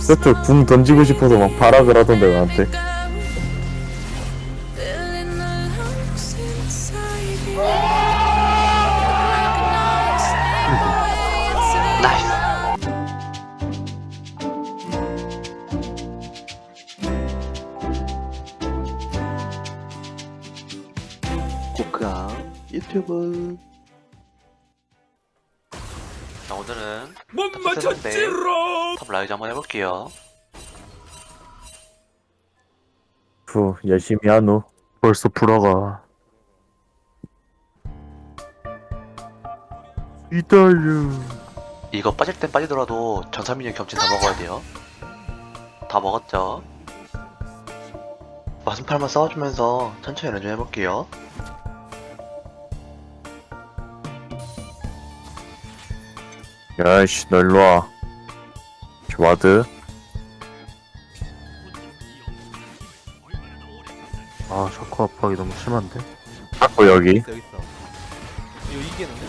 세트 궁 던지고 싶어서 막 발악을 하던데 나한테. 유튜브. 자 오늘은 못탑 맞췄지롱 탑 라이즈 한번 해볼게요. 후 열심히 하노. 벌써 불어가. 이달류 이거 빠질 땐 빠지더라도 전사민이 겹친 다 먹어야 돼요. 다 먹었죠? 마순팔만 싸워주면서 천천히 연주 해볼게요. 야이씨 너 일로와 와드 아 샤코 압박이 너무 심한데? 자꾸 여기 여기 있어 이거 이기는데?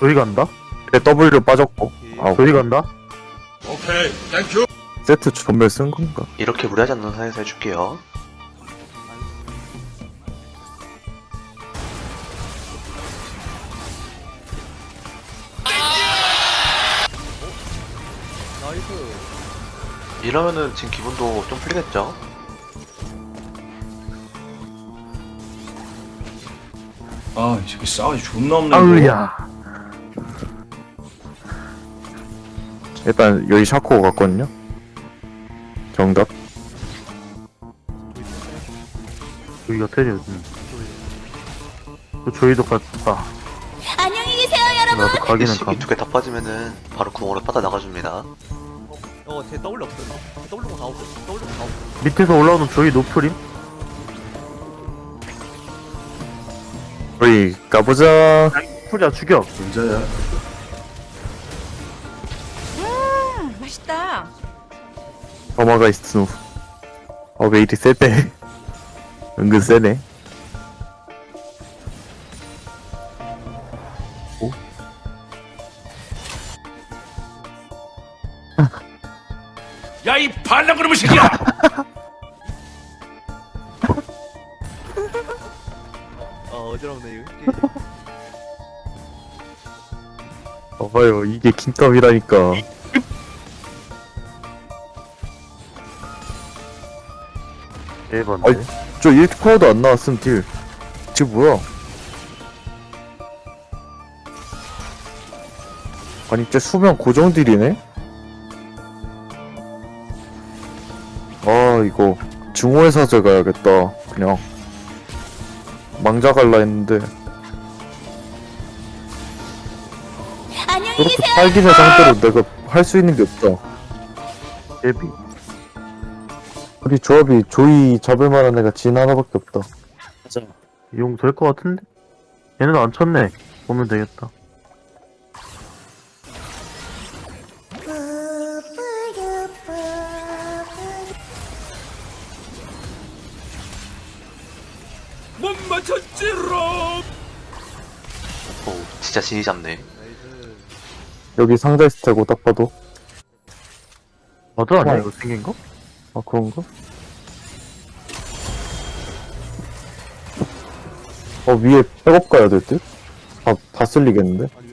저기 간다? 그래 W 빠졌고 아 저기 간다? 오케이 땡큐 세트 전멸 쓴 건가? 이렇게 무리하지 않는 선에서 해줄게요 나이스. 이러면은 지금 기분도 좀 풀리겠죠? 아 이 새끼 싸우지 존나 없네 아우야. 일단 여기 샤코 갔거든요? 정답? 저기가 테리 응. 또 저희도 갔다 안녕히 계세요, 여러분. 나도 가기는 일식이 감두개 다 빠지면은 바로 구멍으로 빠져 나가줍니다 어, 쟤 W 없어. W가 다 없어. W가 다 없어. 밑에서 올라오는 저희 노프림? 우리 가보자 풀이야 죽여 문제야 음, 맛있다. 범화가 있어 어왜 이리 세대 은근 세네 야 이 반란그놈의 새끼야 어, 어지럽네, 이거. 봐봐요 이게 킹값이라니까 대박인데? 아이. 저 1코어도 안 나왔음 딜 지금 뭐야 아니 진짜 수명 고정 딜이네 아 이거 중호의 사제 가야겠다 그냥. 망자 갈라 했는데. 안녕히 저렇게 계세요. 팔기의 상태로 내가 할 수 있는 게 없다. 데비. 우리 조합이 조이 잡을 만한 애가 진 하나밖에 없다. 이용 될 것 같은데? 얘는 안 쳤네. 보면 되겠다 맞췄지롱 오 진짜 진이 잡네. 여기 상자 있을 테고 딱 봐도 맞아 아니야 어. 이거 생긴 거? 아 그런가? 어 위에 백업 가야 될 듯? 다, 다 쓸리겠는데? 나이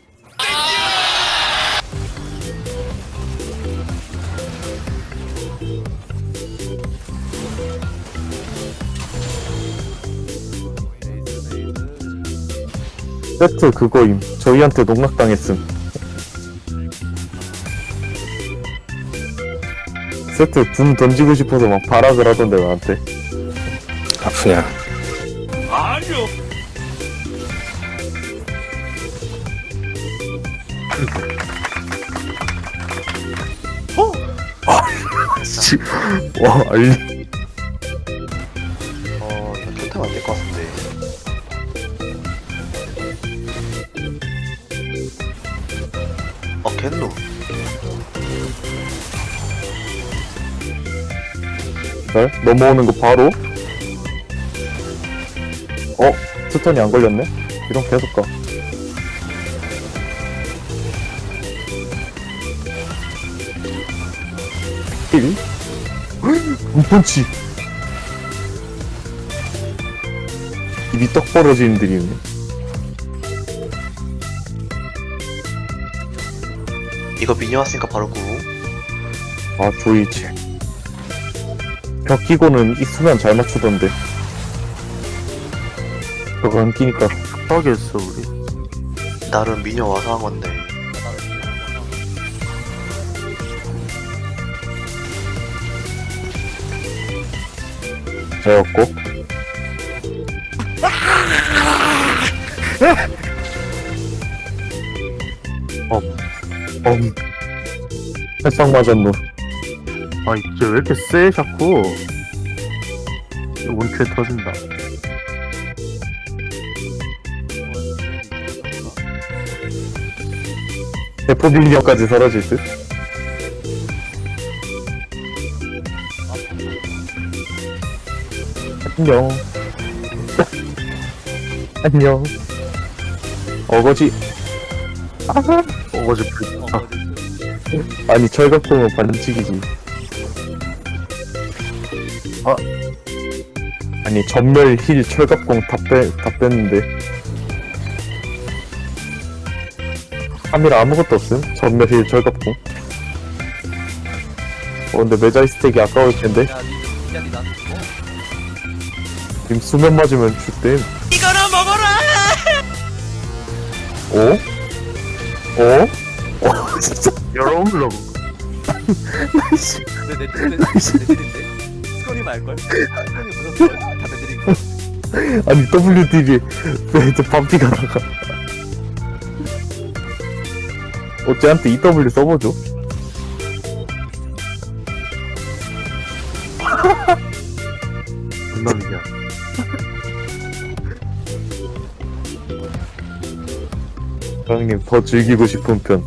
세트 그거임. 저희한테 농락당했음. 세트 붕 던지고 싶어서 막 발악을 하던데 나한테. 아니요. 씨, 와 알리 좋겠노 네? 넘어오는 거 바로 어? 스턴이 안 걸렸네? 이런 계속 가 힐? 무펀치 입이 떡 벌어지는 들이 있네. 이거 미녀 왔으니까 바로 구. 아 조이치 벽 끼고는 이 수면 잘 맞추던데 저거 안 끼니까 하겠어 우리 나름 미녀 와서 한 건데. 되었고 엄 살짝 맞았노 아 이제 왜 이렇게 세 자꾸? 원큐에 터진다. 대포 빌리언까지 사라질 듯? 안녕. 안녕. 어거지. 아하 어거지 불 어, 아, 어, 아니 철갑공은 반칙이지. 아. 아니 전멸 힐 철갑공 다, 빼, 다 뺐는데. 3일 아무것도 없음? 전멸 힐 철갑공? 어 근데 메자이스텍이 아까울 텐데. 야, 니, 야, 니 나한테 죽어? 지금 수면 맞으면 죽댐 이거나 먹어라! 오? 오? 오 진짜 여러분 나이스 내, 내, 내, 내, 내들인데? 스코니 말걸? 스코니 무섭걸? 다 내들인 거. 아니 WD를 왜저 반피가 나가 어째한테 EW 써보죠 존나 미안 사장님 더 즐기고 싶은 편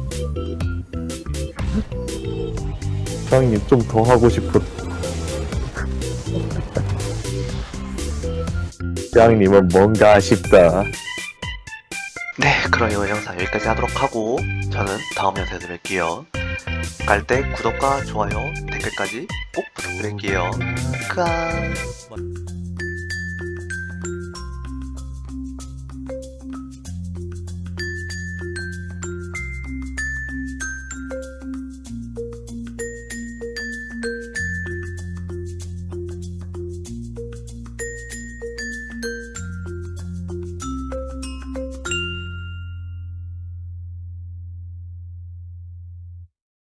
사장님 좀 더 하고 싶은 사장님은 뭔가 아쉽다 네, 그럼 이번 영상 여기까지 하도록 하고 저는 다음 영상에서 뵐게요. 갈 때 구독과 좋아요, 댓글까지 꼭 부탁드릴게요. 크아.